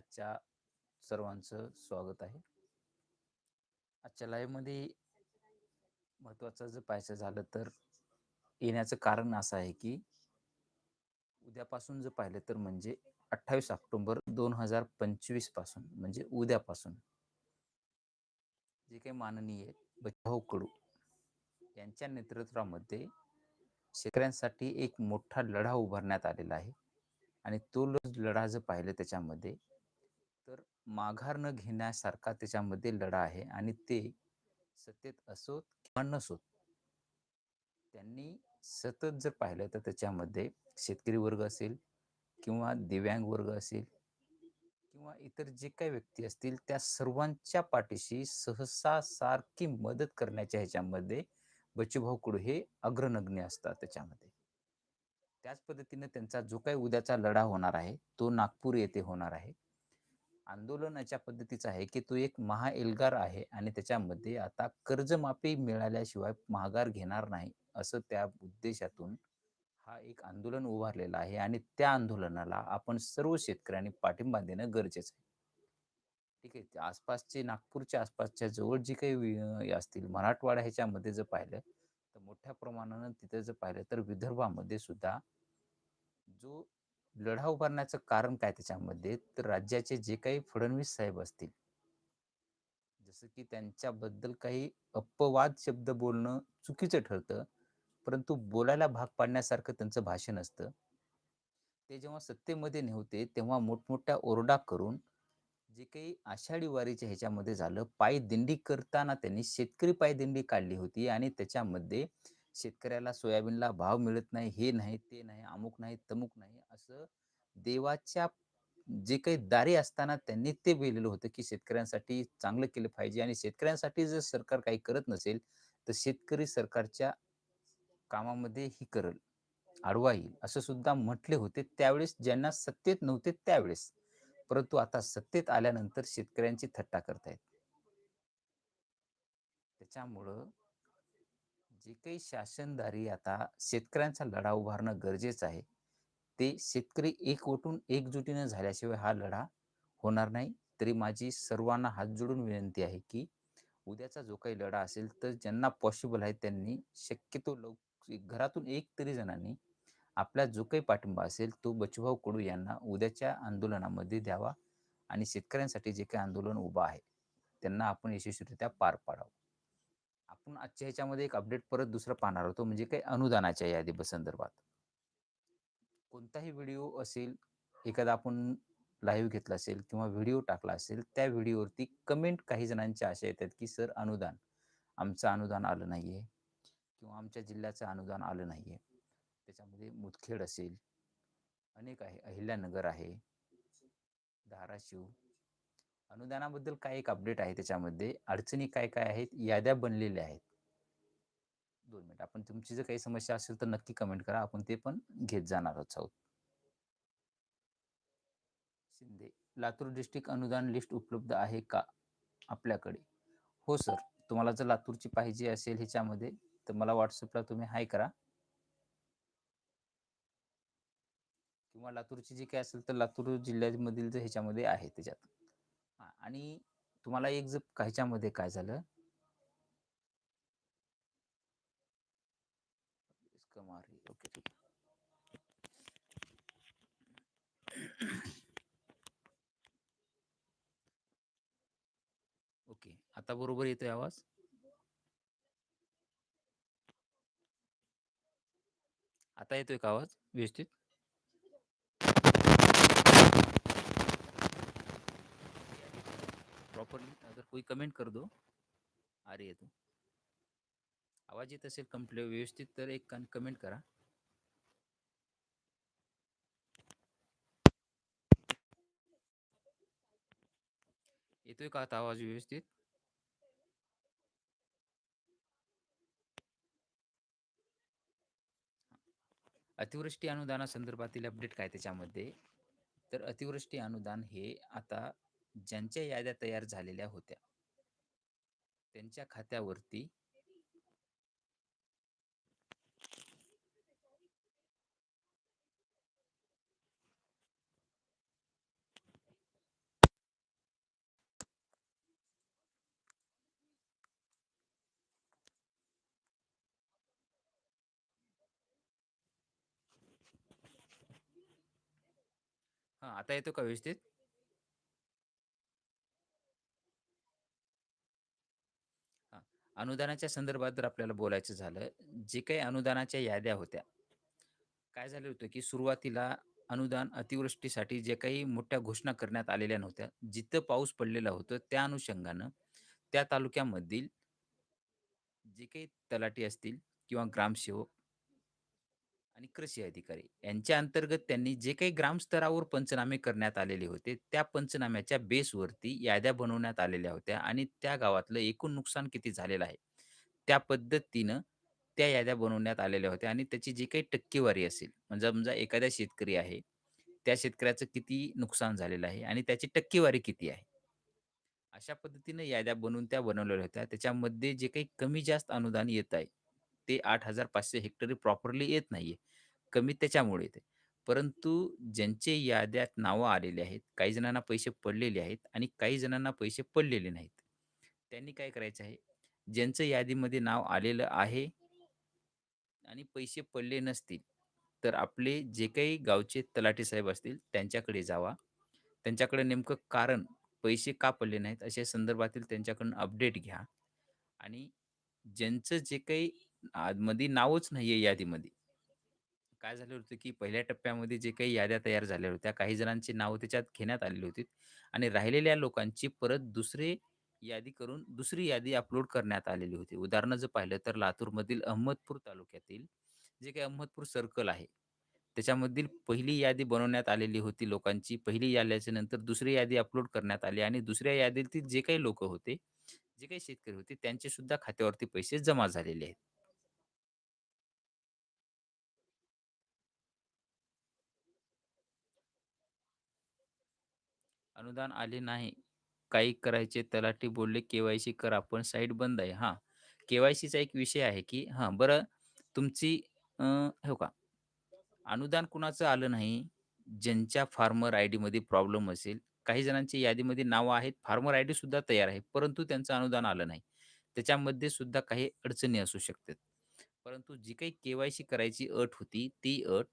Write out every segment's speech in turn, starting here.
आजच्या सर्वांचं स्वागत आहे. आजच्या लाईव्हमध्ये महत्वाचं जर पाहायचं झालं तर येण्याचं कारण असं आहे की उद्यापासून जर पाहिलं तर म्हणजे अठ्ठावीस ऑक्टोबर दोन हजार पंचवीसपासून म्हणजे उद्यापासून जे काही माननीय बचाव कडू यांच्या नेतृत्वामध्ये शेतकऱ्यांसाठी एक मोठा लढा उभारण्यात आलेला आहे. आणि तो लढा जर पाहिलं त्याच्यामध्ये तर माघार न घेण्यासारखा त्याच्यामध्ये लढा आहे आणि ते सत्तेत असोत किंवा नसोत. त्यांनी सतत जर पाहिलं तर त्याच्यामध्ये शेतकरी वर्ग असेल किंवा दिव्यांग वर्ग असेल किंवा इतर जे काही व्यक्ती असतील त्या सर्वांच्या पाठीशी सहसा सारखी मदत करण्याच्या ह्याच्यामध्ये बच्चूभाऊ कुडू हे अग्रनग्ने असतात त्याच्यामध्ये. त्याच पद्धतीने त्यांचा जो काही उद्याचा लढा होणार आहे तो नागपूर येथे होणार आहे. आंदोलनाच्या पद्धतीचा पद्धतीचं आहे की तो एक महाएल्गार आहे आणि त्याच्यामध्ये आता कर्जमाफी मिळाल्याशिवाय महागार घेणार नाही असं त्या उद्देशातून हा एक आंदोलन उभारलेला आहे आणि त्या आंदोलनाला आपण सर्व शेतकऱ्यांनी पाठिंबा देणं गरजेचं आहे. ठीक आहे आसपासचे नागपूरच्या आसपासच्या जवळ जी काही असतील मराठवाडा ह्याच्यामध्ये जर पाहिलं तर मोठ्या प्रमाणानं तिथे जर पाहिलं तर विदर्भामध्ये सुद्धा जो लढा उभारण्याचं कारण काय त्याच्यामध्ये? तर राज्याचे जे काही फडणवीस साहेब असतील जसं की त्यांच्याबद्दल काही अपवाद शब्द बोलणं चुकीचं ठरतं परंतु बोलायला भाग पाडण्यासारखं त्यांचं भाषण असतं. ते जेव्हा सत्तेमध्ये नव्हते तेव्हा मोठमोठ्या ओरडा करून जे काही आषाढी वारीच्या ह्याच्यामध्ये झालं पायदिंडी करताना त्यांनी शेतकरी पायदिंडी काढली होती आणि त्याच्यामध्ये शेतकऱ्याला सोयाबीनला भाव मिळत नाही हे नाही ते नाही अमुक नाही तमुक नाही असं देवाच्या जे काही दारी असताना त्यांनी ते बोललेलं होतं की शेतकऱ्यांसाठी चांगलं केलं पाहिजे आणि शेतकऱ्यांसाठी जर सरकार काही करत नसेल तर शेतकरी सरकारच्या कामामध्ये ही करल आडवा येईल असं सुद्धा म्हटले होते त्यावेळेस ज्यांना सत्तेत नव्हते त्यावेळेस. परंतु आता सत्तेत आल्यानंतर शेतकऱ्यांची थट्टा करतायत. त्याच्यामुळं जे काही शासनदारी आता शेतकऱ्यांचा लढा उभारणं गरजेचं आहे ते शेतकरी एकवटून एकजुटीनं झाल्याशिवाय हा लढा होणार नाही. तरी माझी सर्वांना हात जोडून विनंती आहे की उद्याचा जो काही लढा असेल तर ज्यांना पॉसिबल आहे त्यांनी शक्यतो लोक घरातून एक तरी जणांनी आपला जो काही पाठिंबा असेल तो बचूभाऊ कडू यांना उद्याच्या आंदोलनामध्ये द्यावा आणि शेतकऱ्यांसाठी जे काही आंदोलन उभं आहे त्यांना आपण यशस्वीरित्या पार पाडावं. आपण आजच्या ह्याच्यामध्ये एक अपडेट परत दुसरं पाहणार होतो म्हणजे काही अनुदानाच्या यादी संदर्भात. कोणताही व्हिडिओ असेल एखादा आपण लाईव्ह घेतला असेल किंवा व्हिडिओ टाकला असेल त्या व्हिडिओवरती कमेंट काही जणांच्या अशा येतात की सर अनुदान. आमचं अनुदान आलं नाहीये किंवा आमच्या जिल्ह्याचं अनुदान आलं नाहीये. त्याच्यामध्ये मुदखेड असेल अनेक आहे अहिल्यानगर आहे धाराशिव अनुदानाबद्दल काय एक अपडेट आहे त्याच्यामध्ये? अडचणी काय काय आहेत? याद्या बनलेल्या आहेत. दोन मिनिट आपण तुमची जर काही समस्या असेल तर नक्की कमेंट करा. आपण ते पण घेत जाणार आहोत. शिंदे लातूर डिस्ट्रिक्ट अनुदान लिस्ट उपलब्ध आहे का आपल्याकडे? हो सर तुम्हाला जर लातूरची पाहिजे असेल ह्याच्यामध्ये तर मला व्हॉट्सअपला तुम्ही हाय करा. किंवा लातूरची जी काय असेल तर लातूर जिल्ह्यामधील जर ह्याच्यामध्ये आहे त्याच्यात. आणि तुम्हाला एक जर कायच्यामध्ये काय झालं? ओके ठीक ओके आता बरोबर येतोय आवाज? आता येतोय का आवाज? व्यवस्थित? प्रॉपरली अगर कोई कमेंट कर दो आ रही है तो। आवाज येत असेल कंप्लीट व्यवस्थित तर एक कमेंट करा. येतोय का आता आवाज व्यवस्थित? अतिवृष्टी अनुदानासंदर्भातील अपडेट काय त्याच्यामध्ये? तर अतिवृष्टी अनुदान हे आता ज्यांच्या याद्या तयार झालेल्या होत्या. त्यांच्या खात्यावरती हा आता येतो का व्यवस्थित? अनुदानाच्या संदर्भात जर आपल्याला बोलायचं झालं, जे काही अनुदानाच्या याद्या होत्या, काय झालं होतं, की सुरुवातीला अनुदान अतिवृष्टीसाठी जे काही मोठ्या घोषणा करण्यात आलेल्या नव्हत्या. जिथं पाऊस पडलेला होता त्या अनुषंगानं त्या तालुक्यामधील जे काही तलाठी असतील किंवा ग्रामसेवक आणि कृषी अधिकारी यांच्या अंतर्गत त्यांनी जे काही ग्रामस्तरावर पंचनामे करण्यात आलेले होते, त्या पंचनाम्याच्या बेसवरती याद्या बनवण्यात आलेल्या होत्या आणि त्या गावातलं एकूण नुकसान किती झालेलं आहे, त्या पद्धतीनं त्या याद्या बनवण्यात आलेल्या होत्या आणि त्याची जी काही टक्केवारी असेल, म्हणजे समजा एखादा शेतकरी आहे, त्या शेतकऱ्याचं किती नुकसान झालेलं आहे आणि त्याची टक्केवारी किती आहे. अशा पद्धतीनं याद्या बनवून त्या बनवलेल्या होत्या. त्याच्यामध्ये जे काही कमी जास्त अनुदान येत आहे, ते 8,500 हेक्टरी प्रॉपरली येत नाहीये. कमी त्याच्यामुळे येते. परंतु ज्यांचे याद्यात नावं आलेले आहेत, काही जणांना पैसे पडलेले आहेत आणि काही जणांना पैसे पडलेले नाहीत. त्यांनी काय करायचं आहे, ज्यांचं यादीमध्ये नाव आलेलं आहे आणि पैसे पडले नसतील, तर आपले जे काही गावचे तलाठी साहेब असतील त्यांच्याकडे जावा. त्यांच्याकडे नेमकं कारण पैसे का पडले नाहीत अशा संदर्भातील त्यांच्याकडून अपडेट घ्या आणि ज्यांचं जे काही आ, मध्ये नावच नाहीये यादीमध्ये. काय झालं होतं, की पहिल्या टप्प्यामध्ये जे काही याद्या तयार झाल्या होत्या, काही जणांची नावं त्याच्यात घेण्यात आलेली होती आणि राहिलेल्या लोकांची परत दुसरी यादी करून दुसरी यादी अपलोड करण्यात आलेली होती. उदाहरणं जर पाहिलं तर लातूरमधील अहमदपूर तालुक्यातील जे काही अहमदपूर सर्कल आहे, त्याच्यामधील पहिली यादी बनवण्यात आलेली होती लोकांची. पहिली याद्याच्या नंतर दुसरी यादी अपलोड करण्यात आली आणि दुसऱ्या यादीतील जे काही लोकं होते, जे काही शेतकरी होते, त्यांचे सुद्धा खात्यावरती पैसे जमा झालेले आहेत. अनुदान आले नाही. काही करायचे तलाठी बोलले, "के-वाय-सी करा." पण साईट बंद आहे. हां, के-वाय-सीचा एक विषय आहे, की हां, बरं तुमची हो का, अनुदान कुणाचं आलं नाही, ज्यांच्या फार्मर आयमध्ये प्रॉब्लेम असेल. काही जणांची यादीमध्ये नावं आहेत, फार्मर आयडी सुद्धा तयार आहे, परंतु त्यांचं अनुदान आलं नाही. त्याच्यामध्ये सुद्धा काही अडचणी असू शकतात. परंतु जी काही के-वाय-सी करायची अट होती, ती अट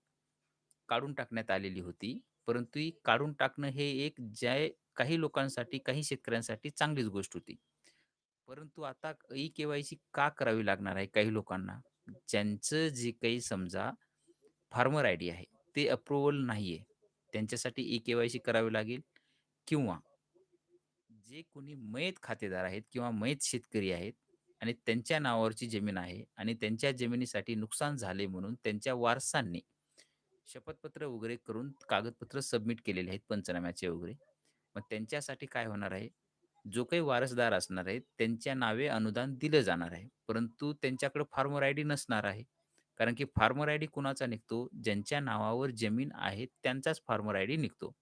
काढून टाकण्यात आलेली होती. परंतु ही काढून टाकणं हे एक ज्या काही लोकांसाठी, काही शेतकऱ्यांसाठी चांगलीच गोष्ट होती. परंतु आता ई-के-वाय-सी का करावी लागणार आहे काही लोकांना? ज्यांचं जे काही समजा फार्मर आय डी आहे, ते अप्रुव्हल नाहीये. त्यांच्यासाठी ई-के-वाय-सी करावी लागेल किंवा जे कोणी मयत खातेदार आहेत किंवा मयत शेतकरी आहेत आणि त्यांच्या नावावरची जमीन आहे आणि त्यांच्या जमिनीसाठी नुकसान झाले म्हणून त्यांच्या वारसांनी शपथपत्र वगैरे करून कागदपत्र सबमिट केलेले आहेत पंचनाम्याचे वगैरे. मग त्यांच्यासाठी काय होणार आहे, जो काही वारसदार असणार आहे, त्यांच्या नावे अनुदान दिलं जाणार आहे. परंतु त्यांच्याकडे फार्मर आय डी नसणार आहे. कारण की फार्मर आय डी कुणाचा निघतो? ज्यांच्या नावावर जमीन आहे त्यांचाच फार्मर आय डी निघतो.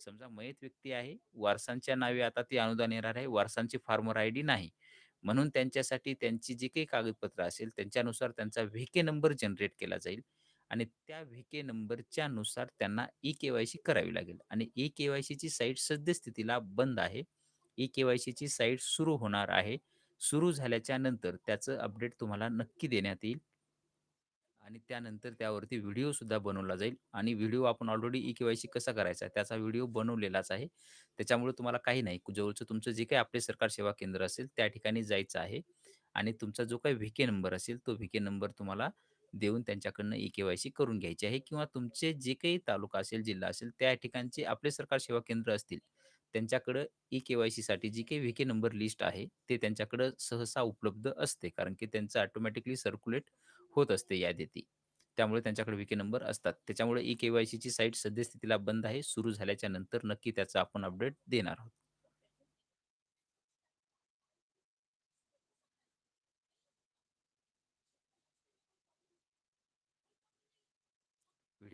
समजा मयत व्यक्ती आहे, वारसांच्या नावे आता ते अनुदान येणार आहे, वारसांची फार्मर आय डी नाही. म्हणून त्यांच्यासाठी त्यांची जी काही कागदपत्र असेल, त्यांच्यानुसार त्यांचा व्हीके नंबर जनरेट केला जाईल आणि त्या व्हीके नंबरच्या नुसार त्यांना ई-के-वाय-सी करावी लागेल आणि ई-के-वाय-सीची साईट सद्यस्थितीला बंद आहे. ई-के-वाय-सीची साईट सुरू होणार आहे. सुरू झाल्याच्यानंतर त्याचं अपडेट तुम्हाला नक्की देण्यात येईल. आणि त्यानंतर त्यावरती व्हिडिओसुद्धा बनवला जाईल आणि व्हिडिओ आपण ऑलरेडी ई-के-वाय-सी कसा करायचा त्याचा व्हिडिओ बनवलेलाच आहे. त्याच्यामुळे तुम्हाला काही नाही, जवळचं तुमचं जे काही आपले सरकार सेवा केंद्र असेल त्या ठिकाणी जायचं आहे आणि तुमचा जो काही व्हीके नंबर असेल, तो व्हीके नंबर तुम्हाला देऊन त्यांच्याकडनं ई-के-वाय-सी करून घ्यायची आहे किंवा तुमचे जे काही तालुका असेल, जिल्हा असेल, त्या ठिकाणचे आपले सरकार सेवा केंद्र असतील, त्यांच्याकडं ई-के-वाय-सीसाठी जी काही व्हीके नंबर लिस्ट आहे, ते त्यांच्याकडं सहसा उपलब्ध असते. कारण की त्यांचं ऑटोमॅटिकली सर्क्युलेट होत असते यादी ती. त्यामुळे त्यांच्याकडे के नंबर असतात. त्याच्यामुळे ई-के-वाय-सीची साईट सद्यस्थितीला बंद आहे. सुरू झाल्याच्यानंतर नक्की त्याचा आपण अपडेट देणार आहोत.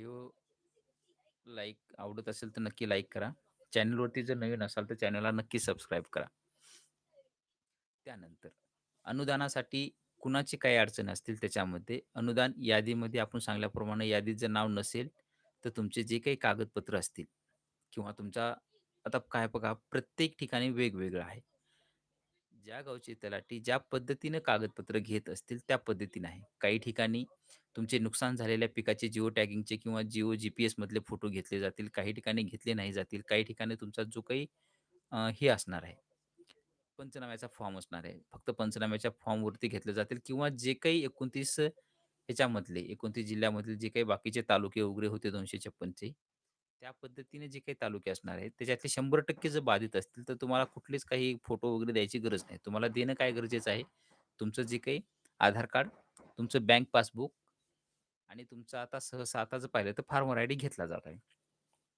व्हिडिओ लाईक आवडत असेल तर नक्की लाईक करा. चॅनलवरती जर नवीन असाल तर चॅनलला नक्की सबस्क्राईब करा. त्यानंतर अनुदानासाठी कुणाची काही अडचण असतील त्याच्यामध्ये अनुदान यादीमध्ये आपण सांगल्याप्रमाणे यादीत जर नाव नसेल, तर तुमचे जे काही कागदपत्र असतील किंवा तुमचा आता काय बघा प्रत्येक ठिकाणी वेगवेगळं आहे. ज्या गावचे तलाठी ज्या पद्धतीनं कागदपत्र घेत असतील त्या पद्धतीने आहे. काही ठिकाणी तुमचे नुकसान झालेल्या पिकाचे जिओ टॅगिंगचे किंवा जिओ जी पी एसमधले फोटो घेतले जातील. काही ठिकाणी घेतले नाही जातील. काही ठिकाणी तुमचा जो काही अ, हे असणार आहे, पंचनाम्याचा फॉर्म असणार आहे. फक्त पंचनाम्याच्या फॉर्मवरती घेतले जातील किंवा जे काही 29 ह्याच्यामधले 29 जिल्ह्यामधले जे काही बाकीचे तालुके वगैरे होते दोनशे छप्पनचे त्या पद्धतीने जे काही तालुके असणार आहेत, त्याच्यातले 100% जर बाधित असतील, तर तुम्हाला कुठलेच काही फोटो वगैरे द्यायची गरज नाही. तुम्हाला देणं काय गरजेचं आहे, तुमचं जे काही आधार कार्ड, तुमचं बँक पासबुक आणि तुमचं आता सहसा आता जर पाहिलं तर फार्मर आयडी घेतला जात आहे.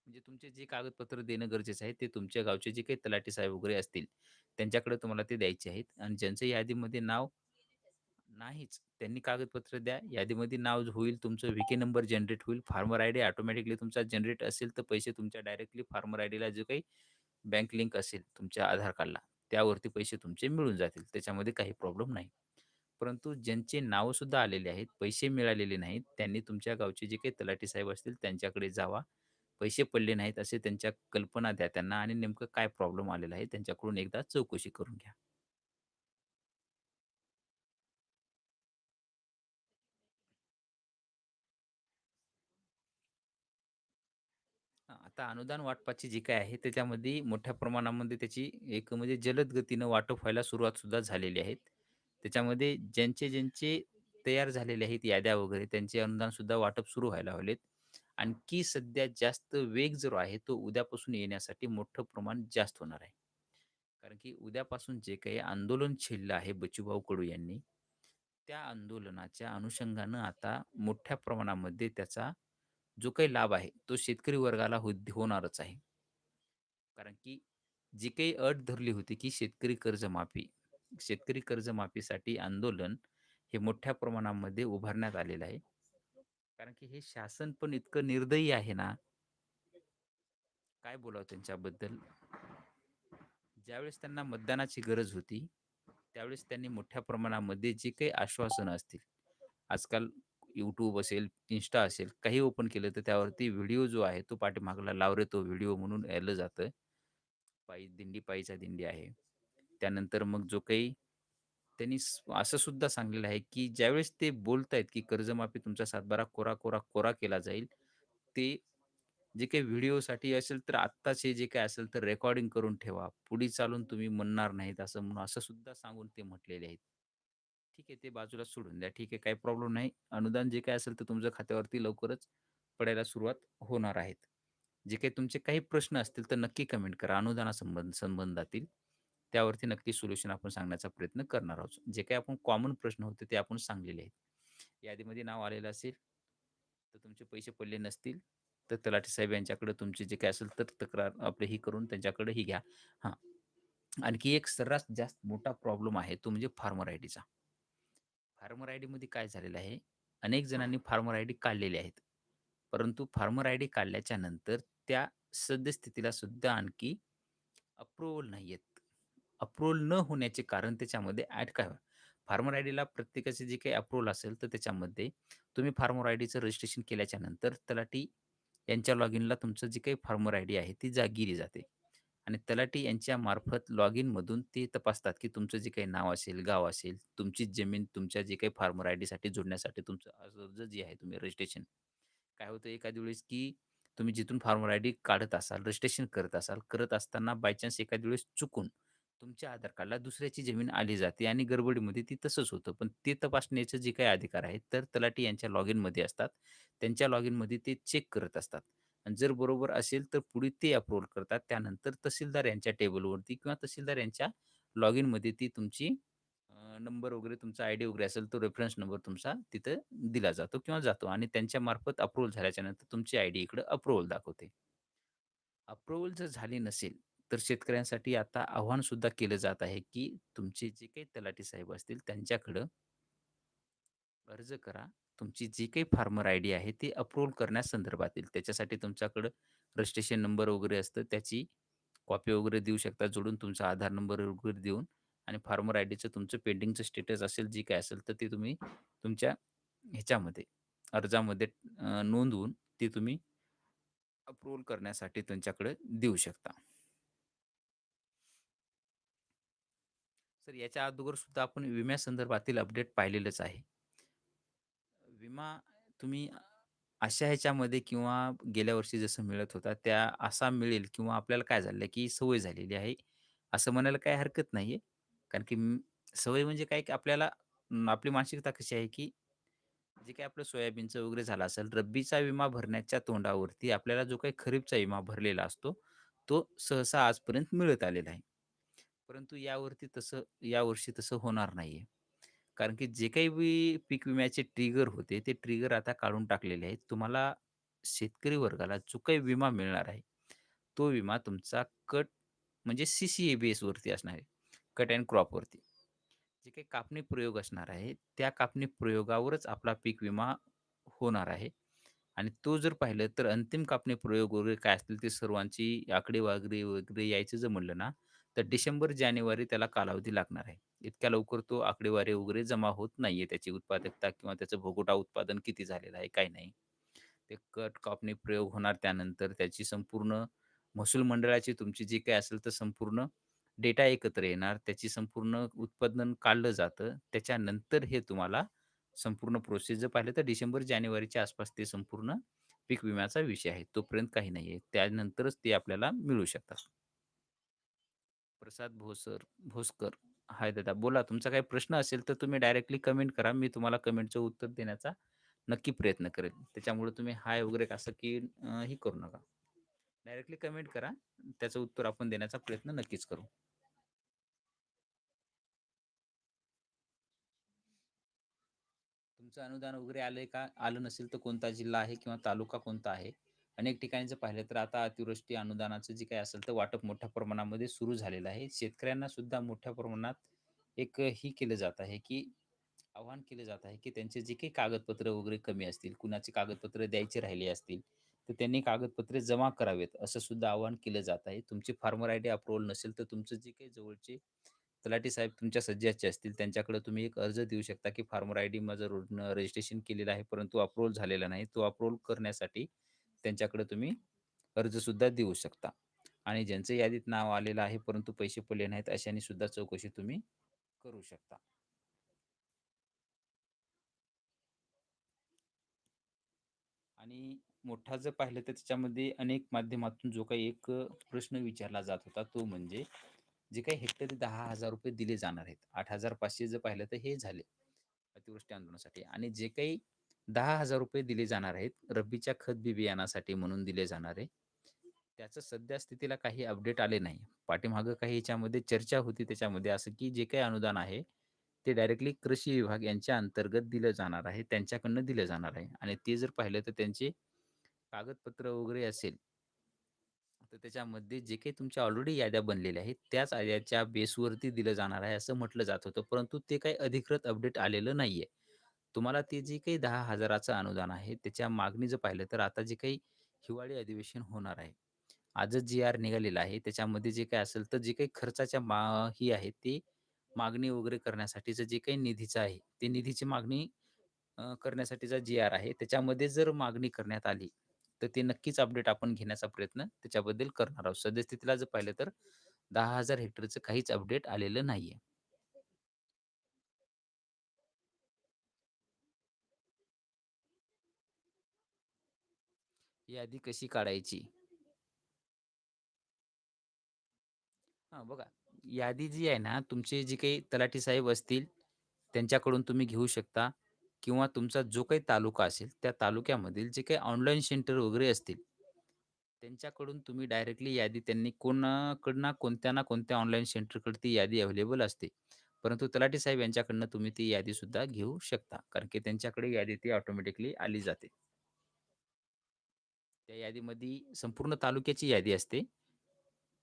म्हणजे तुमचे जे कागदपत्र देणं गरजेचं आहे, ते तुमच्या गावचे जे काही तलाठी साहेब वगैरे असतील, त्यांच्याकडे तुम्हाला ते द्यायचे आहेत आणि ज्यांचं यादीमध्ये नाव नाहीच, त्यांनी कागदपत्र द्या. यादीमध्ये नाव होईल, तुमचं व्हीके नंबर जनरेट होईल. फार्मर आयडी ऑटोमॅटिकली तुमचा जनरेट असेल, तर पैसे तुमच्या डायरेक्टली फार्मर आयडीला जो काही बँक लिंक असेल तुमच्या आधार कार्डला, त्यावरती पैसे तुमचे मिळून जातील. त्याच्यामध्ये काही प्रॉब्लेम नाही. परंतु ज्यांचे नावसुद्धा आलेले आहेत, पैसे मिळालेले नाहीत, त्यांनी तुमच्या गावचे जे काही तलाठी साहेब असतील त्यांच्याकडे जावा. पैसे पडले नाहीत असे त्यांच्या कल्पना द्या त्यांना आणि नेमकं काय प्रॉब्लेम आलेला आहे त्यांच्याकडून एकदा चौकशी करून घ्या. हां, आता अनुदान वाटपाची जी काही आहे त्याच्यामध्ये मोठ्या प्रमाणामध्ये त्याची एक म्हणजे जलद गतीनं वाटप व्हायला सुरुवात सुद्धा झालेली आहे. त्याच्यामध्ये ज्यांचे, ज्यांचे तयार झालेले आहेत याद्या वगैरे त्यांचे अनुदान सुद्धा वाटप सुरू व्हायला हवेत आणखी सध्या जास्त वेग जो आहे तो उद्यापासून येण्यासाठी मोठं प्रमाण जास्त होणार आहे. कारण की उद्यापासून जे काही आंदोलन छेडलं आहे बचूभाऊ कडू यांनी, त्या आंदोलनाच्या अनुषंगानं आता मोठ्या प्रमाणामध्ये त्याचा जो काही लाभ आहे, तो शेतकरी वर्गाला हो, होणारच आहे. कारण की जी काही अट धरली होती, की शेतकरी कर्जमाफी. शेतकरी कर्जमाफीसाठी आंदोलन हे मोठ्या प्रमाणामध्ये उभारण्यात आलेलं आहे. कारण की हे शासन पण इतकं निर्दयी आहे ना, काय बोलावं त्यांच्याबद्दल. ज्यावेळेस त्यांना मतदानाची गरज होती, त्यावेळेस त्यांनी मोठ्या प्रमाणामध्ये जे काही आश्वासनं असतील, आजकाल YouTube असेल, इन्स्टा असेल, काही ओपन केलं तर त्यावरती व्हिडिओ जो आहे तो पाठीमागला लावरे तो व्हिडिओ" म्हणून यायला जातं. पायी दिंडी पायीचा दिंडी आहे. त्यानंतर मग जो काही त्यांनी असं सुद्धा सांगलेलं आहे, की ज्यावेळेस ते बोलतायत, की कर्जमाफी तुमचा सातबारा कोरा, कोरा, कोरा केला जाईल. ते जे काही व्हिडिओसाठी असेल तर आत्ताचे जे काही असेल तर रेकॉर्डिंग करून ठेवा. पुढे चालून तुम्ही म्हणणार नाहीत असं म्हणून असं सुद्धा सांगून ते म्हटलेले आहेत. ठीक आहे, ते बाजूला सोडून द्या. ठीक आहे, काही प्रॉब्लेम नाही. अनुदान जे काय असेल तर तुमच्या खात्यावरती लवकरच पडायला सुरुवात होणार आहेत. जे काही तुमचे काही प्रश्न असतील तर नक्की कमेंट करा अनुदानासंबंध संबंधातील. त्यावरती नक्की सोल्युशन आपण सांगण्याचा प्रयत्न करणार आहोत. जे काही आपण कॉमन प्रश्न होते ते आपण सांगलेले आहेत. यादीमध्ये नाव आलेलं असेल, तर तुमचे पैसे पडले नसतील, तर तलाठी साहेब यांच्याकडे तुमचे जे काही असेल तर तक्रार आपली ही करून त्यांच्याकडे ही घ्या. हां, आणखी एक सर्रास जास्त मोठा प्रॉब्लेम आहे तो म्हणजे फार्मर आयडीचा. फार्मर आयडीमध्ये काय झालेलं आहे, अनेक जणांनी फार्मर आयडी काढलेले आहेत. परंतु फार्मर आयडी काढल्याच्या नंतर त्या सद्यस्थितीला सुद्धा आणखी अप्रूव्हल नाही आहेत. अप्रूव्हल न होण्याचे कारण त्याच्यामध्ये ॲड काय फार्मर आय डीला प्रत्येकाचे जे काही अप्रूव्हल असेल, तर त्याच्यामध्ये तुम्ही फार्मर आय डीचं रजिस्ट्रेशन केल्याच्यानंतर तलाठी यांच्या लॉगिनला तुमचं जी काही फार्मर आय डी आहे ती जा जाते. आणि तलाठी यांच्या मार्फत लॉगिनमधून ते तपासतात, की तुमचं जे काही नाव असेल, गाव असेल, तुमची जमीन तुमच्या जे काही फार्मर आय डीसाठी जोडण्यासाठी तुमचं अर्ज जे आहे तुम्ही रजिस्ट्रेशन. काय होतं एखाद्या वेळेस, की तुम्ही जिथून फार्मर आय डी काढत असाल, रजिस्ट्रेशन करत असाल, करत असताना बाय चान्स एखाद्या वेळेस चुकून तुमच्या आधार कार्डला दुसऱ्याची जमीन आली जाते आणि गडबडीमध्ये ती तसंच होतं. पण ते तपासण्याचे जे काही अधिकार आहेत, तर तलाठी यांच्या लॉग इनमध्ये असतात. त्यांच्या लॉग इनमध्ये ते चेक करत असतात आणि जर बरोबर असेल, तर पुढे ते अप्रूव्हल करतात. त्यानंतर तहसीलदार यांच्या टेबलवरती किंवा तहसीलदार यांच्या लॉग इनमध्ये ती तुमची नंबर वगैरे तुमचा आय डी वगैरे असेल, तो रेफरन्स नंबर तुमचा तिथं दिला जातो किंवा जातो आणि त्यांच्या मार्फत अप्रूव्हल झाल्याच्यानंतर तुमची आयडी इकडं अप्रूव्हल दाखवते. अप्रूव्हल जर झाली नसेल, तर शेतकऱ्यांसाठी आता आव्हान सुद्धा केलं जात आहे, की तुमचे जे काही तलाठी साहेब असतील त्यांच्याकडं अर्ज करा. तुमची जी काही फार्मर आय डी आहे ती अप्रूव्हल करण्यासंदर्भातील. त्याच्यासाठी तुमच्याकडं रजिस्ट्रेशन नंबर वगैरे असतं त्याची कॉपी वगैरे देऊ शकता जोडून तुमचा आधार नंबर वगैरे देऊन आणि फार्मर आय डीचं तुमचं पेंडिंगचं स्टेटस असेल, जे काय असेल, तर ते तुम्ही तुमच्या ह्याच्यामध्ये अर्जामध्ये नोंदवून ती तुम्ही अप्रूव्हल करण्यासाठी तुमच्याकडे देऊ शकता. सर याच्या अगोदर सुद्धा आपण विम्यासंदर्भातील अपडेट पाहिलेलंच आहे. विमा तुम्ही अशा ह्याच्यामध्ये किंवा गेल्या वर्षी जसं मिळत होता, त्या असा मिळेल किंवा आपल्याला काय झालं, की सवय झालेली आहे, असं म्हणायला काही हरकत नाहीये. कारण की सवय म्हणजे काय, की आपल्याला आपली मानसिकता कशी आहे, की जे काही आपलं सोयाबीनचं वगैरे झालं असेल, रब्बीचा विमा भरण्याच्या तोंडावरती आपल्याला जो काही खरीपचा विमा भरलेला असतो, तो सहसा आजपर्यंत मिळत आलेला आहे. परंतु यावरती तसं यावर्षी तसं होणार नाहीये. कारण की जे काही बी पीक विम्याचे ट्रिगर होते, ते ट्रिगर आता काढून टाकलेले आहेत. तुम्हाला शेतकरी वर्गाला जो काही विमा मिळणार आहे, तो विमा तुमचा कट म्हणजे सी-सी-ए बी एसवरती असणार आहे. कट अँड क्रॉपवरती. जे काही कापणी प्रयोग असणार आहे, त्या कापणी प्रयोगावरच आपला पीक विमा होणार आहे. आणि तो जर पाहिलं तर अंतिम कापणी प्रयोग वगैरे काय असतील ते सर्वांची आकडेवागरी वगैरे यायचं जर म्हणलं ना, तर डिसेंबर-जानेवारी त्याला कालावधी लागणार आहे. इतक्या लवकर तो आकडेवारी वगैरे जमा होत नाहीये. त्याची उत्पादकता किंवा त्याचं भोगोटा उत्पादन किती झालेलं आहे, काय नाही. ते कट कापणी प्रयोग होणार त्यानंतर त्याची संपूर्ण महसूल मंडळाची तुमची जी काही असेल तर संपूर्ण डेटा एकत्र येणार. त्याची संपूर्ण उत्पादन काढलं जातं. त्याच्यानंतर हे तुम्हाला संपूर्ण प्रोसेस जर पाहिलं तर डिसेंबर-जानेवारीच्या आसपास ते संपूर्ण पीक विम्याचा विषय आहे. तोपर्यंत काही नाही आहे त्यानंतरच ते आपल्याला मिळू शकतात. प्रसाद भोसर भोसकर. हाय दादा बोला तुमचा काही प्रश्न असेल तर तुम्ही डायरेक्टली कमेंट करा. मी तुम्हाला कमेंटचं उत्तर देण्याचा नक्की प्रयत्न करेन. त्याच्यामुळे तुम्ही हाय वगैरे असं की ही हे करू नका. डायरेक्टली कमेंट करा. त्याचं उत्तर आपण देण्याचा प्रयत्न नक्कीच करू. तुमचं अनुदान वगैरे आलंय का? आलं नसेल तर कोणता जिल्हा आहे किंवा तालुका कोणता आहे? अनेक ठिकाणी जर पाहिलं तर आता अतिवृष्टी अनुदानाचं जे काही असेल तर वाटप मोठ्या प्रमाणामध्ये सुरू झालेलं आहे. शेतकऱ्यांना सुद्धा मोठ्या प्रमाणात एक ही केलं जात आहे, की आवाहन केलं जात आहे, की त्यांचे जे काही कागदपत्र वगैरे कमी असतील, कुणाचे कागदपत्र द्यायचे राहिले असतील, तर त्यांनी कागदपत्रे जमा करावेत, असं सुद्धा आवाहन केलं जात आहे. तुमची फार्मर आय डी अप्रुव्हल नसेल, तर तुमचं जे काही जवळचे तलाठी साहेब तुमच्या सज्जाचे असतील, त्यांच्याकडे तुम्ही एक अर्ज देऊ शकता, की फार्मर आय डी माझं रोड रजिस्ट्रेशन केलेलं आहे, परंतु अप्रुव्हल झालेला नाही. तो अप्रुव्हल करण्यासाठी त्यांच्याकडे तुम्ही अर्जसुद्धा देऊ शकता. आणि ज्यांचं यादीत नाव आलेलं आहे, परंतु पैसे पडले नाहीत, अशाने सुद्धा चौकशी तुम्ही करू शकता. आणि मोठा जर पाहिलं तर त्याच्यामध्ये अनेक माध्यमातून जो काही एक प्रश्न विचारला जात होता तो म्हणजे जे काही हेक्टरी ₹10,000 दिले जाणार आहेत. 8,500 जर पाहिलं तर हे झाले अतिवृष्टी आंदोलनासाठी आणि जे काही ₹10,000 दिले जाणार आहेत रब्बीच्या खत बी बियाणासाठी म्हणून दिले जाणार आहे त्याचं सध्या स्थितीला काही अपडेट आले नाही. पाठीमागं काही याच्यामध्ये चर्चा होती त्याच्यामध्ये असं की जे काही अनुदान आहे, ते डायरेक्टली कृषी विभाग यांच्या अंतर्गत दिलं जाणार आहे. त्यांच्याकडनं दिलं जाणार आहे आणि ते जर पाहिलं तर त्यांचे कागदपत्र वगैरे असेल, तर त्याच्यामध्ये जे काही तुमच्या ऑलरेडी याद्या बनलेल्या आहेत, त्याच याद्याच्या बेसवरती दिलं जाणार आहे, असं म्हटलं जात होतं. परंतु ते काही अधिकृत अपडेट आलेलं नाहीये. तुम्हाला ते जे काही 10,000चं अनुदान आहे, त्याच्या मागणी जर पाहिलं तर आता जे काही हिवाळी अधिवेशन होणार आहे. आजच जी-आर निघालेला आहे. त्याच्यामध्ये जे काही असेल, तर जे काही खर्चाच्या मा ही आहे, ती मागणी वगैरे करण्यासाठीचं जे काही निधीचं आहे, ते निधीची मागणी अ, करण्यासाठीचा जी-आर आहे. त्याच्यामध्ये जर मागणी करण्यात आली, तर ते नक्कीच अपडेट आपण घेण्याचा प्रयत्न त्याच्याबद्दल करणार आहोत. सद्यस्थितीला जर पाहिलं तर 10,000 हेक्टरचं काहीच अपडेट आलेलं नाहीये. यादी कशी काढायची? हां, बघा यादी जी आहे ना, तुमचे जे काही तलाठी साहेब असतील, त्यांच्याकडून तुम्ही घेऊ शकता किंवा तुमचा जो काही तालुका असेल, त्या तालुक्यामधील जे काही ऑनलाईन सेंटर वगैरे असतील, त्यांच्याकडून तुम्ही डायरेक्टली यादी त्यांनी कोणाकडनं कोणत्या ना कोणत्या ऑनलाईन सेंटरकडे ती यादी अवेलेबल असते. परंतु तलाठी साहेब यांच्याकडनं तुम्ही ती यादीसुद्धा घेऊ शकता. कारण की त्यांच्याकडे यादी ती ऑटोमॅटिकली आली जाते. त्या यादीमध्ये संपूर्ण तालुक्याची यादी असते.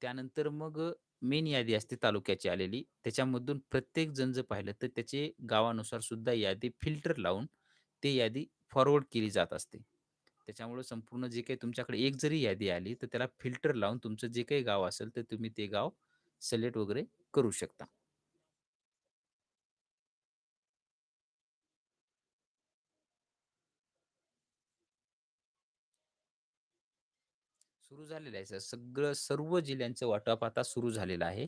त्यानंतर मग मेन यादी असते तालुक्याची आलेली. त्याच्यामधून प्रत्येक जण जर पाहिलं तर त्याचे गावानुसार सुद्धा यादी फिल्टर लावून ते यादी फॉरवर्ड केली जात असते. त्याच्यामुळे संपूर्ण जे काही तुमच्याकडे एक जरी यादी आली, तर त्याला फिल्टर लावून तुमचं जे काही गाव असेल, तर तुम्ही ते गाव सिलेक्ट वगैरे करू शकता. सुरू झालेलं आहे सर. सगळं सर्व जिल्ह्यांचं वाटप आता सुरू झालेलं आहे.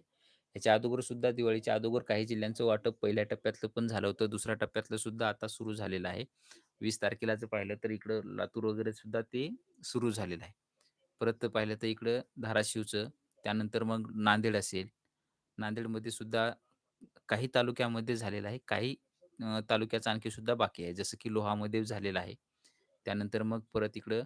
याच्या अगोदर सुद्धा दिवाळीच्या अगोदर काही जिल्ह्यांचं वाटप पहिल्या टप्प्यातलं पण झालं होतं. दुसऱ्या टप्प्यातलं सुद्धा आता सुरू झालेलं आहे. वीस तारखेला जर पाहिलं तर इकडं लातूर वगैरे सुद्धा ते सुरू झालेलं आहे. परत पाहिलं तर इकडं धाराशिवचं, त्यानंतर मग नांदेड असेल. नांदेडमध्ये सुद्धा काही तालुक्यामध्ये झालेलं आहे. काही तालुक्याचं आणखी सुद्धा बाकी आहे. जसं की लोहामध्ये झालेलं आहे. त्यानंतर मग परत इकडं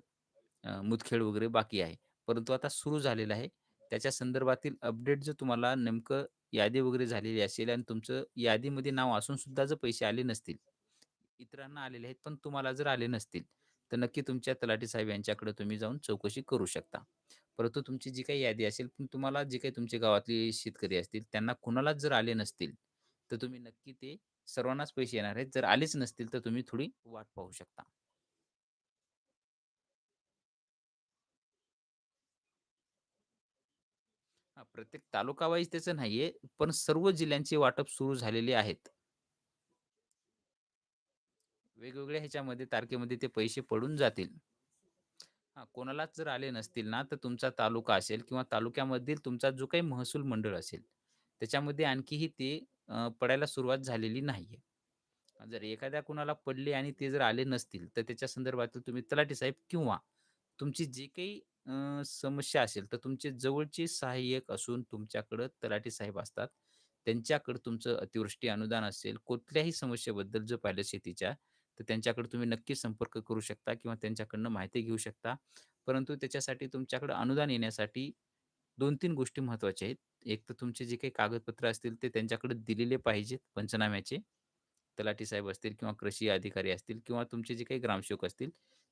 मुदखेड वगैरे बाकी आहे. परंतु आता सुरू झालेलं आहे. त्याच्या संदर्भातील अपडेट जर तुम्हाला नेमकं यादी वगैरे झालेली असेल आणि तुमचं यादीमध्ये नाव असून सुद्धा जर पैसे आले नसतील, इतरांना आलेले आहेत, पण तुम्हाला जर आले नसतील, तर नक्की तुमच्या तलाठी साहेब यांच्याकडे तुम्ही जाऊन चौकशी करू शकता. परंतु तुमची जी काही यादी असेल, पण तुम्हाला जे काही तुमच्या गावातले शेतकरी असतील, त्यांना कुणालाच जर आले नसतील, तर तुम्ही नक्की ते सर्वांनाच पैसे येणार आहेत. जर आलेच नसतील, तर तुम्ही थोडी वाट पाहू शकता. हां, प्रत्येक तालुका वाईज त्याचं नाहीये, पण सर्व जिल्ह्यांचे वाटप सुरू झालेले आहेत. वेगवेगळ्या ह्याच्यामध्ये तारखेमध्ये ते पैसे पडून जातील. हा कोणालाच जर आले नसतील ना, तर तुमचा तालुका असेल किंवा तालुक्यामधील तुमचा जो काही महसूल मंडळ असेल, त्याच्यामध्ये आणखीही ते पडायला सुरुवात झालेली नाहीये. जर एखाद्या कुणाला पडले आणि ते जर आले नसतील, तर त्याच्या संदर्भात तुम्ही तलाठी साहेब किंवा तुमची जे काही अ, समस्या असेल, तर तुमचे जवळचे सहाय्यक असून तुमच्याकडं तलाठी साहेब असतात. त्यांच्याकडे तुमचं अतिवृष्टी अनुदान असेल, कुठल्याही समस्येबद्दल जर पाहिलं शेतीच्या, तर त्यांच्याकडे तुम्ही नक्की संपर्क करू शकता किंवा त्यांच्याकडनं माहिती घेऊ शकता. परंतु त्याच्यासाठी तुमच्याकडे अनुदान येण्यासाठी 2-3 गोष्टी महत्त्वाच्या आहेत. एक तर तुमचे जे काही कागदपत्र असतील ते त्यांच्याकडे दिलेले पाहिजेत पंचनाम्याचे. तलाठी साहेब असतील किंवा कृषी अधिकारी असतील किंवा तुमचे जे काही ग्रामसेवक असतील,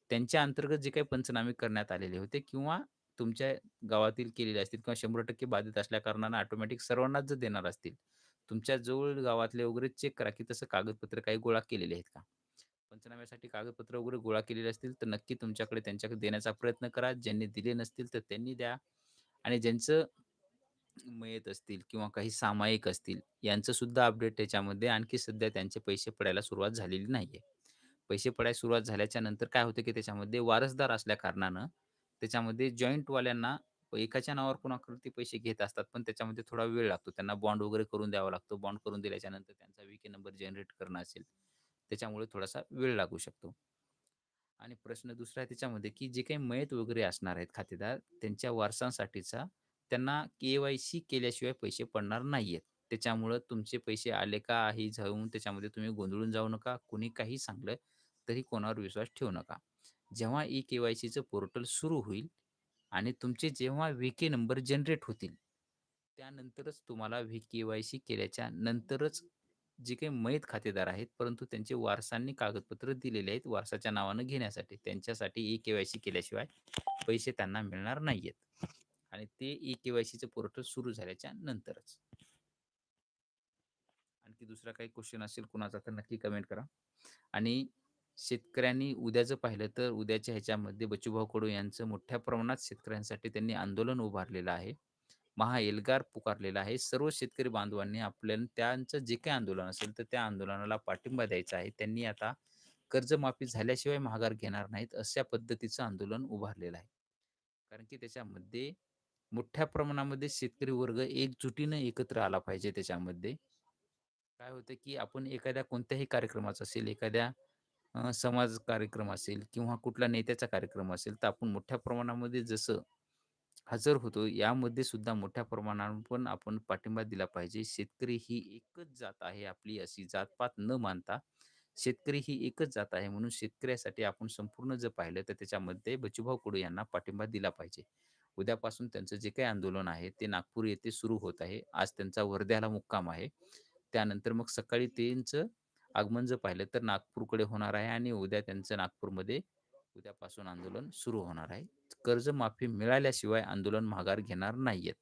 त्यांच्या अंतर्गत जे काही पंचनामे करण्यात आलेले होते किंवा तुमच्या गावातील केलेले असतील किंवा 100% बाधित असल्याकारणानं ऑटोमॅटिक सर्वांनाच जर देणार असतील, तुमच्या जवळ गावातले वगैरे चेक करा, की तसं कागदपत्र काही गोळा केलेले आहेत का? पंचनाम्यासाठी कागदपत्र वगैरे गोळा केलेले असतील, तर नक्की तुमच्याकडे त्यांच्याकडे देण्याचा प्रयत्न करा. ज्यांनी दिले नसतील, तर त्यांनी द्या आणि ज्यांचं मयत असतील किंवा काही सामायिक असतील, यांचं सुद्धा अपडेट त्याच्यामध्ये आणखी सध्या त्यांचे पैसे पडायला सुरुवात झालेली नाहीये. पैसे पडायला सुरुवात झाल्याच्यानंतर काय होतं, की त्याच्यामध्ये वारसदार असल्या कारणानं त्याच्यामध्ये जॉईंटवाल्यांना एकाच्या नावावर कोणाकडे पैसे घेत असतात, पण त्याच्यामध्ये थोडा वेळ लागतो. त्यांना बॉन्ड वगैरे करून द्यावा लागतो. बॉन्ड करून दिल्याच्यानंतर त्यांचा वीके नंबर जनरेट करणं असेल, त्याच्यामुळे थोडासा वेळ लागू शकतो. आणि प्रश्न दुसरा आहे त्याच्यामध्ये, की जे काही मयत वगैरे असणार आहेत खातेदार, त्यांच्या वारसांसाठीचा त्यांना के-वाय-सी केल्याशिवाय पैसे पडणार नाहीयेत. त्याच्यामुळं तुमचे पैसे आले का हे जाऊन त्याच्यामध्ये तुम्ही गोंधळून जाऊ नका. कुणी काही सांगलं तरी कोणावर विश्वास ठेवू नका. जेव्हा ई-के-वाय-सीचं पोर्टल सुरू होईल आणि तुमचे जेव्हा व्ही-के नंबर जनरेट होतील, त्यानंतरच तुम्हाला व्ही के-वाय-सी केल्याच्या नंतरच जे काही मयत खातेदार आहेत, परंतु त्यांचे वारसांनी कागदपत्र दिलेले आहेत वारसाच्या नावानं घेण्यासाठी. त्यांच्यासाठी ई-के-वाय-सी केल्याशिवाय पैसे त्यांना मिळणार नाहीयेत आणि ते ई-के-वाय-सीचं पोर्टल सुरू झाल्याच्या नंतरच. आणखी दुसरा काही क्वेश्चन असेल कुणाचा तर नक्की कमेंट करा. आणि शेतकऱ्यांनी उद्याचं पाहिलं तर उद्याच्या ह्याच्यामध्ये बच्चूभाऊ कडू यांचं मोठ्या प्रमाणात शेतकऱ्यांसाठी त्यांनी आंदोलन उभारलेलं आहे. महाएल्गार पुकारलेला आहे. सर्व शेतकरी बांधवांनी आपल्याला त्यांचं जे काही आंदोलन असेल, तर त्या आंदोलनाला पाठिंबा द्यायचा आहे. त्यांनी आता कर्जमाफी झाल्याशिवाय महागार घेणार नाहीत, अशा पद्धतीचं आंदोलन उभारलेलं आहे. कारण की त्याच्यामध्ये मोठ्या प्रमाणामध्ये शेतकरी वर्ग एकजुटीनं एकत्र आला पाहिजे त्याच्यामध्ये. काय होतं, की आपण एखाद्या कोणत्याही कार्यक्रमाचं असेल, एखाद्या अ, समाज कार्यक्रम असेल किंवा कुठला नेत्याचा कार्यक्रम असेल, तर आपण मोठ्या प्रमाणामध्ये जसं हजर होतो, यामध्ये सुद्धा मोठ्या प्रमाणावर पण आपण पाठिंबा दिला पाहिजे. शेतकरी ही एकच जात आहे आपली, अशी जात न मानता शेतकरी ही एकच जात आहे. म्हणून शेतकऱ्यासाठी आपण संपूर्ण जर पाहिलं, तर त्याच्यामध्ये बचूभाऊ कडू यांना पाठिंबा दिला पाहिजे. उद्यापासून त्यांचं जे काही आंदोलन आहे, ते नागपूर येथे सुरू होत आहे. आज त्यांचा वर्ध्याला मुक्काम आहे. त्यानंतर मग सकाळी त्यांचं आगमन जर पाहिलं, तर नागपूरकडे होणार आहे आणि उद्या त्यांचं नागपूरमध्ये उद्यापासून आंदोलन सुरू होणार आहे. कर्जमाफी मिळाल्याशिवाय आंदोलन माघार घेणार नाहीयेत.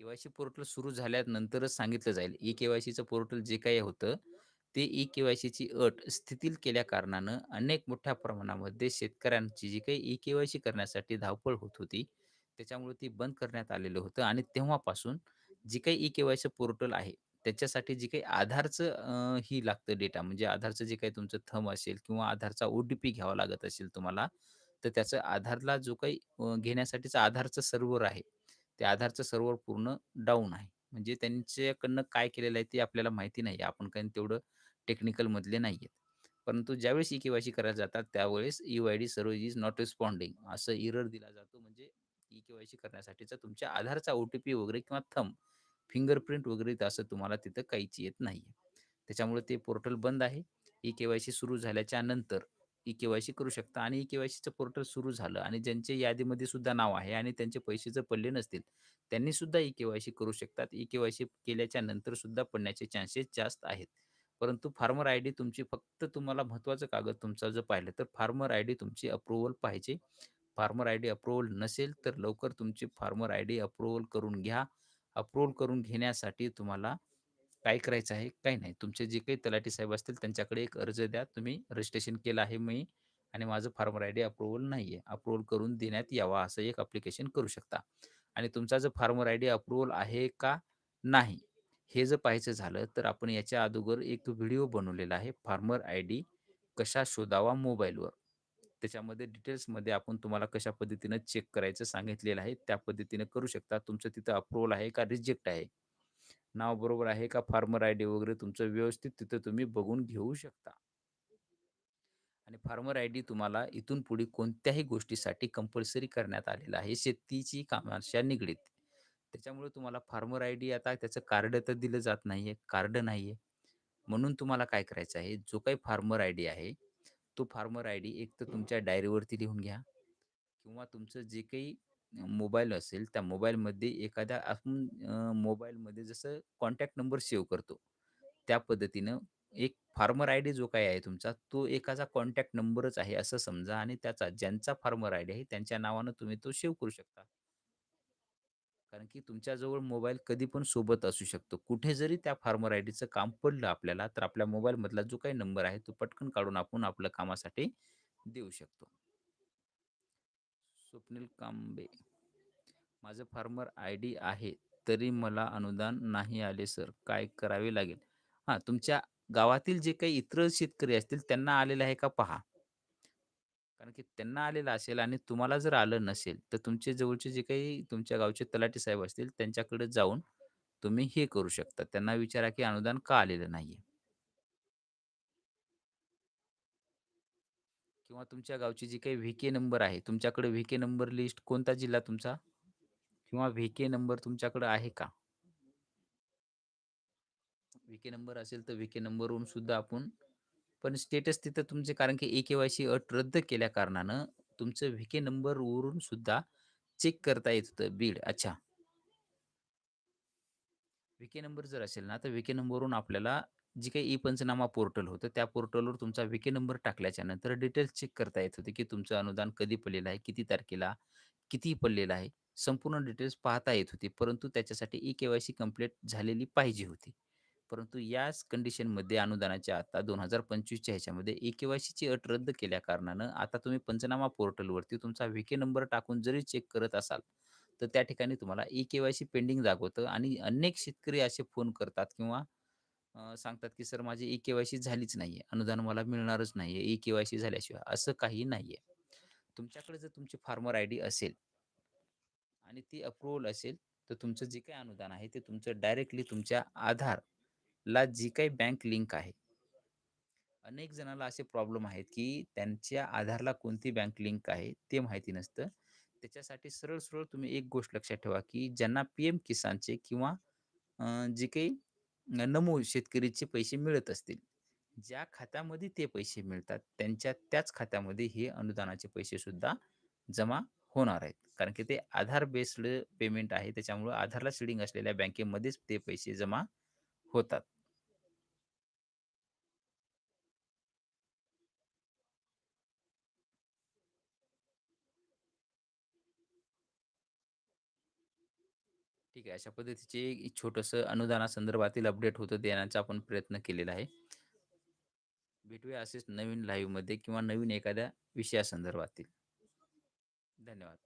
के-वाय-सी पोर्टल सुरू झाल्यानंतरच सांगितलं जाईल. ई-के-वाय-सीचं पोर्टल जे काही होतं, ते ई-के-वाय-सीची अट स्थितील केल्या कारणानं अनेक मोठ्या प्रमाणामध्ये शेतकऱ्यांची जी काही ई-के-वाय-सी करण्यासाठी धावपळ होत होती, त्याच्यामुळे ती बंद करण्यात आलेलं होतं आणि तेव्हापासून जी काही ई-के-वाय-सी पोर्टल आहे, त्याच्यासाठी जी काही आधारचं अ, ही लागतं डेटा म्हणजे आधारचं जे काही तुमचं थंब असेल किंवा आधारचा ओ-टी-पी घ्यावा लागत असेल तुम्हाला, तर त्याचं आधारला जो काही अ, घेण्यासाठीचं आधारचं सर्व्हर आहे, ते आधारचं सर्व्हर पूर्ण डाऊन आहे. म्हणजे त्यांच्याकडनं काय केलेलं आहे ते आपल्याला माहिती नाही. आपण काही तेवढं टेक्निकलमधले नाही आहेत. परंतु ज्यावेळेस ई-के-वाय-सी करायला जातात, त्यावेळेस UID server is not responding असं एरर दिला जातो. म्हणजे ई-के-वाय-सी करण्यासाठीचा तुमच्या आधारचा ओ-टी-पी वगैरे किंवा थंब, फिंगरप्रिंट वगैरे असं तुम्हाला तिथं काहीच येत नाहीये. त्याच्यामुळे ते पोर्टल बंद आहे. ई-के-वाय-सी सुरू झाल्याच्यानंतर ई केवाय सी करू शकता आणि ई केवायसीचं पोर्टल सुरू झालं आणि ज्यांच्या यादीमध्ये सुद्धा नाव आहे आणि त्यांचे पैसे जर पडले नसतील, त्यांनी सुद्धा ई केवाय सी करू शकतात. ई केवाय सी केल्याच्यानंतर सुद्धा पडण्याचे चान्सेस जास्त आहेत. परंतु फार्मर आय डी तुमची फक्त तुम्हाला महत्त्वाचं कागद तुमचा जर पाहिलं तर फार्मर आय डी तुमची अप्रुव्हल पाहिजे. फार्मर आय डी अप्रुव्हल नसेल तर लवकर तुमची फार्मर आय डी अप्रुव्हल करून घ्या. अप्रूव्हल करून घेण्यासाठी तुम्हाला काय करायचं आहे, काय नाही. तुमचे जे काही तलाठी साहेब असतील त्यांच्याकडे एक अर्ज द्या. तुम्ही रजिस्ट्रेशन केलं आहे मी आणि माझं फार्मर आय आयडी अप्रूव्हल आहे अप्रूव्हल करून देण्यात यावा असं एक ॲप्लिकेशन करू शकता. आणि तुमचा जर फार्मर आय डी अप्रूव्हल आहे का नाही, हे जर पाहायचं झालं तर आपण याच्या अगोदर एक व्हिडिओ बनवलेला आहे. फार्मर आय डी कशा शोधावा मोबाईलवर. त्याच्यामध्ये डिटेल्समध्ये आपण तुम्हाला कशा पद्धतीनं चेक करायचं सांगितलेलं आहे. त्या पद्धतीनं करू शकता. तुमचं तिथं अप्रूव्हल आहे का रिजेक्ट आहे. नाव बरोबर आहे का फार्मर आय डी वगैरे तुमचं व्यवस्थित तिथं तुम्ही बघून घेऊ शकता. आणि फार्मर आय डी तुम्हाला इथून पुढे कोणत्याही गोष्टीसाठी कंपल्सरी करण्यात आलेलं आहे. शेतीची कामाशा निगडीत. त्याच्यामुळे तुम्हाला फार्मर आय डी आता त्याचं कार्ड तर दिलं जात नाहीये. कार्ड नाहीये. म्हणून तुम्हाला काय करायचं आहे, जो काही फार्मर आय डी आहे, तो फार्मर आय डी एक तर तुमच्या डायरीवरती लिहून घ्या किंवा तुमचं जे काही मोबाईल असेल, त्या मोबाईलमध्ये एखाद्या आपण मोबाईलमध्ये जसं कॉन्टॅक्ट नंबर सेव्ह करतो, त्या पद्धतीनं एक फार्मर आय डी जो काही आहे तुमचा, तो एकाचा कॉन्टॅक्ट नंबरच आहे असं समजा आणि त्याचा ज्यांचा फार्मर आय डी आहे त्यांच्या नावानं तुम्ही तो सेव्ह करू शकता. कारण की तुमच्याजवळ मोबाईल कधी पण सोबत असू शकतो. कुठे जरी त्या फार्मर आय डीचं काम पडलं आपल्याला, तर आपल्या मोबाईलमधला जो काही नंबर आहे, तो पटकन काढून आपण आपल्या कामासाठी देऊ शकतो. स्वप्नील कांबे माझं फार्मर आय डी आहे, तरी मला अनुदान नाही आले सर, काय करावे लागेल? हां, तुमच्या गावातील जे काही इतर शेतकरी असतील त्यांना आलेलं आहे का पहा. कारण की त्यांना आलेलं असेल आणि तुम्हाला जर आलं नसेल, तर तुमचे जवळचे जे काही तुमच्या गावचे तलाठी साहेब असतील त्यांच्याकडे जाऊन तुम्ही हे करू शकता. त्यांना विचारा की अनुदान का आलेलं नाहीये? किंवा तुमच्या गावची जी काही व्ही नंबर आहे, तुमच्याकडे व्ही नंबर लिस्ट कोणता जिल्हा तुमचा? किंवा व्ही नंबर तुमच्याकडे आहे का? व्हीके नंबर असेल तर व्हीके नंबरवरून सुद्धा आपण पण स्टेटस तिथं तुमचे कारण की ए के वाय सी अट रद्द केल्या कारणानं तुमचं व्ही नंबरवरून सुद्धा चेक करता येत होतं बीड. अच्छा. व्हीके नंबर जर असेल ना, तर व्हीके नंबरवरून आपल्याला जी काही ई-पंचनामा पोर्टल होतं, त्या पोर्टलवर तुमचा व्ही नंबर टाकल्याच्या नंतर डिटेल्स चेक करता येत होते, की तुमचं अनुदान कधी पडलेलं आहे, किती तारखेला, किती पडलेलं आहे. संपूर्ण डिटेल्स पाहता येत होती. परंतु त्याच्यासाठी ई-के-वाय-सी कंप्लीट झालेली पाहिजे होती. परंतु याच कंडिशनमध्ये अनुदानाच्या आता 2025च्या ह्याच्यामध्ये ए के वाय सीची अट रद्द केल्या कारणानं आता तुम्ही पंचनामा पोर्टलवरती तुमचा व्ही नंबर टाकून जरी चेक करत असाल, तर त्या ठिकाणी तुम्हाला ई-के-वाय-सी पेंडिंग दाखवतं आणि अनेक शेतकरी असे फोन करतात किंवा सांगतात की सर माझी ई-के-वाय-सी झालीच नाहीये. अनुदान मला मिळणारच नाहीये ई-के-वाय-सी झाल्याशिवाय. असं काही नाहीये. तुमच्याकडे जर तुमची फार्मर आय डी असेल आणि ती अप्रुव्हल असेल, तर तुमचं जे काही अनुदान आहे, ते तुमचं डायरेक्टली तुमच्या आधार ला जी काही बँक लिंक आहे. अनेक जणाला असे प्रॉब्लेम आहेत, की त्यांच्या आधारला कोणती बँक लिंक आहे, ते माहिती नसतं. त्याच्यासाठी सरळ-सरळ तुम्ही एक गोष्ट लक्षात ठेवा, की ज्यांना पी-एम किसानचे किंवा जे काही नमो शेतकरीचे पैसे मिळत असतील, ज्या खात्यामध्ये ते पैसे मिळतात, त्यांच्या त्याच खात्यामध्ये हे अनुदानाचे पैसे सुद्धा जमा होणार आहेत. कारण की ते आधार बेस्ड पेमेंट आहे. त्याच्यामुळं आधारला सीडिंग असलेल्या बँकेमध्येच ते पैसे जमा होतात. ठीक आहे. अशा पद्धतीचे छोटंसं अनुदानासंदर्भातील अपडेट होतं देण्याचा आपण प्रयत्न केलेला आहे. भेटूया असेच नवीन लाईव्हमध्ये किंवा नवीन एखाद्या विषयासंदर्भातील. धन्यवाद.